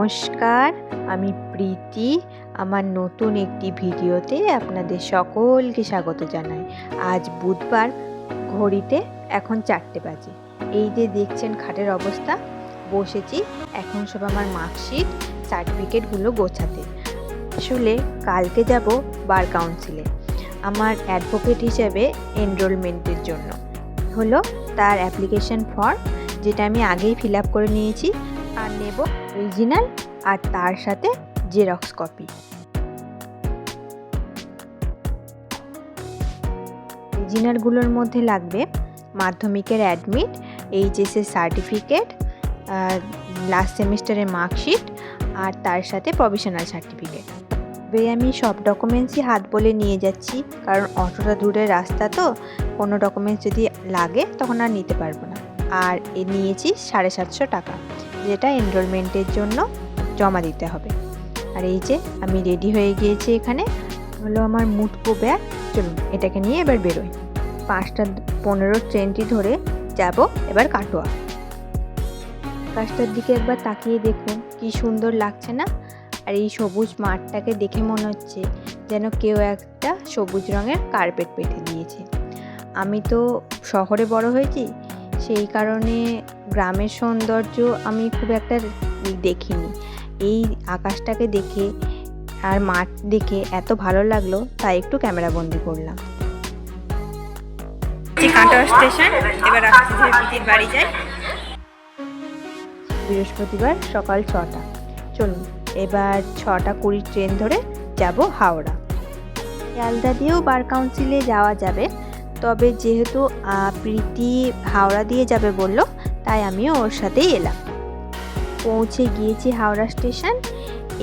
নমস্কার, আমি প্রীতি। আমার নতুন একটি ভিডিওতে আপনাদের সকলকে স্বাগত জানাই। আজ বুধবার ঘড়িতে এখন চারটে বাজে। এই যে দেখছেন খাটের অবস্থা, বসেছি। এখন সব আমার মার্কশিট, সার্টিফিকেটগুলো গোছাতে। আসলে কালকে যাব বার কাউন্সিলে। আমার অ্যাডভোকেট হিসেবে এনরোলমেন্টের জন্য। হলো তার অ্যাপ্লিকেশন ফর্ম, যেটা আমি আগেই ফিল আপ করে নিয়েছি। আর নেব অরিজিনাল আর তার সাথে জেরক্স কপি অরিজিনালগুলোর মধ্যে লাগবে মাধ্যমিকের অ্যাডমিট এইচএসের সার্টিফিকেট লাস্ট সেমিস্টারের মার্কশিট আর তার সাথে প্রভিশনাল সার্টিফিকেট তবে আমি সব ডকুমেন্টসই হাত বলে নিয়ে যাচ্ছি, কারণ অতটা দূরের রাস্তা তো, কোনো ডকুমেন্টস যদি লাগে তখন আর নিতে পারব না। আর এ নিয়েছি সাড়ে সাতশো টাকা। যেটা এনরোলমেন্টের জন্য জমা দিতে হবে। আর এই যে, আমি রেডি হয়ে গিয়েছি এখানে, হলো আমার মুটকো ব্যাগ চলুন, এটাকে নিয়ে এবার বেরোই। পাঁচটা পনেরো ট্রেনটি ধরে যাব এবার কাটোয়া। আকাশটার দিকে একবার তাকিয়ে দেখুন, কি সুন্দর লাগছে না? আর এই সবুজ মাঠটাকে দেখে মনে হচ্ছে যেন কেউ একটা সবুজ রঙের কার্পেট পেতে দিয়েছে। আমি তো শহরে বড় হয়েছি, সেই কারণে গ্রামের সৌন্দর্য আমি খুব একটা দেখিনি। এই আকাশটাকে দেখে আর মাঠ দেখে এত ভালো লাগল তাই একটু ক্যামেরা বন্দি করলাম। কাটোয়া স্টেশন এবার আসতে বাড়ি যাই। বৃহস্পতিবার সকাল ছটা। চলুন এবার ছটা কুড়ি ট্রেন ধরে যাব হাওড়া। শিয়ালদা দিয়েও বার কাউন্সিলে যাওয়া যাবে তবে যেহেতু প্রীতি হাওড়া দিয়ে যাবে বলল তাই আমিও ওর সাথেই এলাম। পৌঁছে গিয়েছি হাওড়া স্টেশন।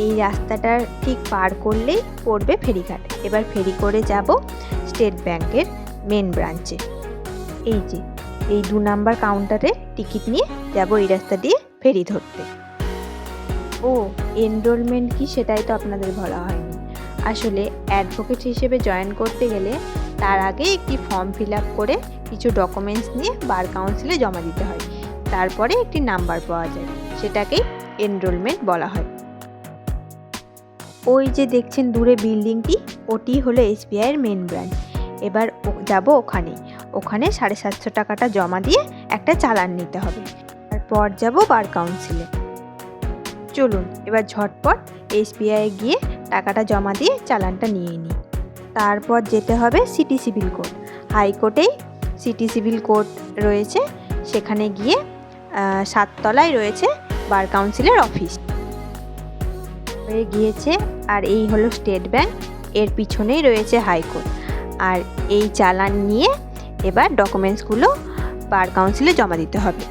এই রাস্তাটার ঠিক পার করলেই পড়বে ফেরিঘাট। এবার ফেরি করে যাব স্টেট ব্যাংকের মেন ব্রাঞ্চে। এই যে, এই দু নাম্বার কাউন্টারে টিকিট নিয়ে যাব এই রাস্তা দিয়ে ফেরি ধরতে। ও এনরোলমেন্ট কি সেটাই তো আপনাদের বলা হয়নি। আসলে অ্যাডভোকেট হিসেবে জয়েন করতে গেলে তার আগে একটি ফর্ম ফিল আপ করে কিছু ডকুমেন্টস নিয়ে বার কাউন্সিলে জমা দিতে হয়। তারপরে একটি নাম্বার পাওয়া যায়, সেটাকেই এনরোলমেন্ট বলা হয়। ওই যে দেখছেন দূরে বিল্ডিংটি, ওটি হলো এসবিআইয়ের মেন ব্রাঞ্চ এবার যাব ওখানে। ওখানে সাড়ে সাতশো টাকাটা জমা দিয়ে একটা চালান নিতে হবে। তারপর যাব বার কাউন্সিলে চলুন, এবার ঝটপট এসবিআই গিয়ে টাকাটা জমা দিয়ে চালানটা নিয়ে নিই। তারপর যেতে হবে সিটি সিভিল কোর্ট। হাইকোর্টেই সিটি সিভিল কোর্ট রয়েছে। সেখানে গিয়ে সাততলায় রয়েছে বার কাউন্সিলের অফিস। হয়ে গিয়েছে আর এই হলো স্টেট ব্যাংক, এর পিছনেই রয়েছে হাইকোর্ট। আর এই চালান নিয়ে এবার ডকুমেন্টসগুলো বার কাউন্সিলে জমা দিতে হবে।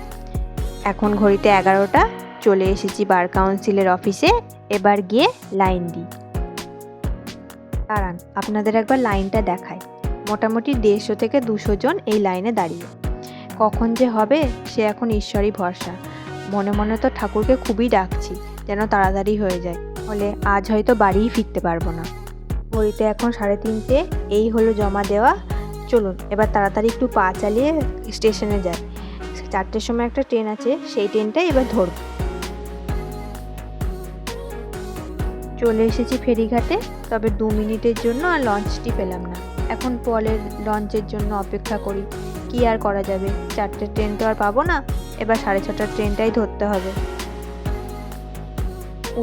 এখন ঘড়িতে এগারোটা, চলে এসেছি বার কাউন্সিলের অফিসে, এবার গিয়ে লাইন দিই। দাঁড়ান, আপনাদের একবার লাইনটা দেখায় মোটামুটি দেড়শো থেকে দুশো জন এই লাইনে দাঁড়িয়ে। কখন যে হবে, সে এখন ঈশ্বরই ভরসা। মনে মনে তো ঠাকুরকে খুবই ডাকছি, যেন তাড়াতাড়ি হয়ে যায়। ফলে আজ হয়তো বাড়িই ফিরতে পারব না। ঘড়িতে এখন সাড়ে তিনটে, এই হলো জমা দেওয়া। চলুন, এবার তাড়াতাড়ি একটু পা চালিয়ে স্টেশনে যাই। চারটের সময় একটা ট্রেন আছে, সেই ট্রেনটাই এবার ধরব। চলে এসেছি ফেরিঘাটে, তবে দু মিনিটের জন্য আর লঞ্চটি পেলাম না। এখন পরের লঞ্চের জন্য অপেক্ষা করি। কি আর করা যাবে? চারটে ট্রেন তো আর পাবো না। এবার সাড়ে ছটার ট্রেনটাই ধরতে হবে।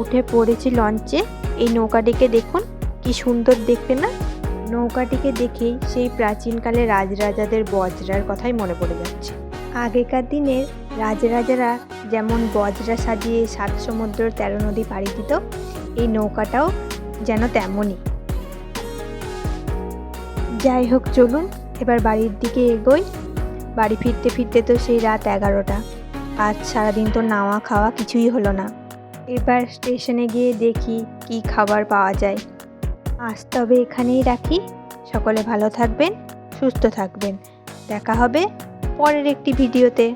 উঠে পড়েছি লঞ্চে। এই নৌকাটিকে দেখুন, কি সুন্দর দেখতে না? নৌকাটিকে দেখেই সেই প্রাচীনকালে রাজরাজাদের বজরার কথাই মনে পড়ে যাচ্ছে। আগেকার দিনের রাজরাজারা যেমন বজরা সাজিয়ে সাত সমুদ্র তেরো নদী পাড়ি দিত, এই নৌকাটাও যেন তেমনই। যাই হোক, চলুন, এবার বাড়ির দিকে এগোই। বাড়ি ফিরতে ফিরতে তো সেই রাত এগারোটা। আজ সারাদিন তো নাওয়া খাওয়া কিছুই হলো না। এবার স্টেশনে গিয়ে দেখি কি খাবার পাওয়া যায়। আজ তবে এখানেই রাখি। সকলে ভালো থাকবেন, সুস্থ থাকবেন। দেখা হবে পরের একটি ভিডিওতে।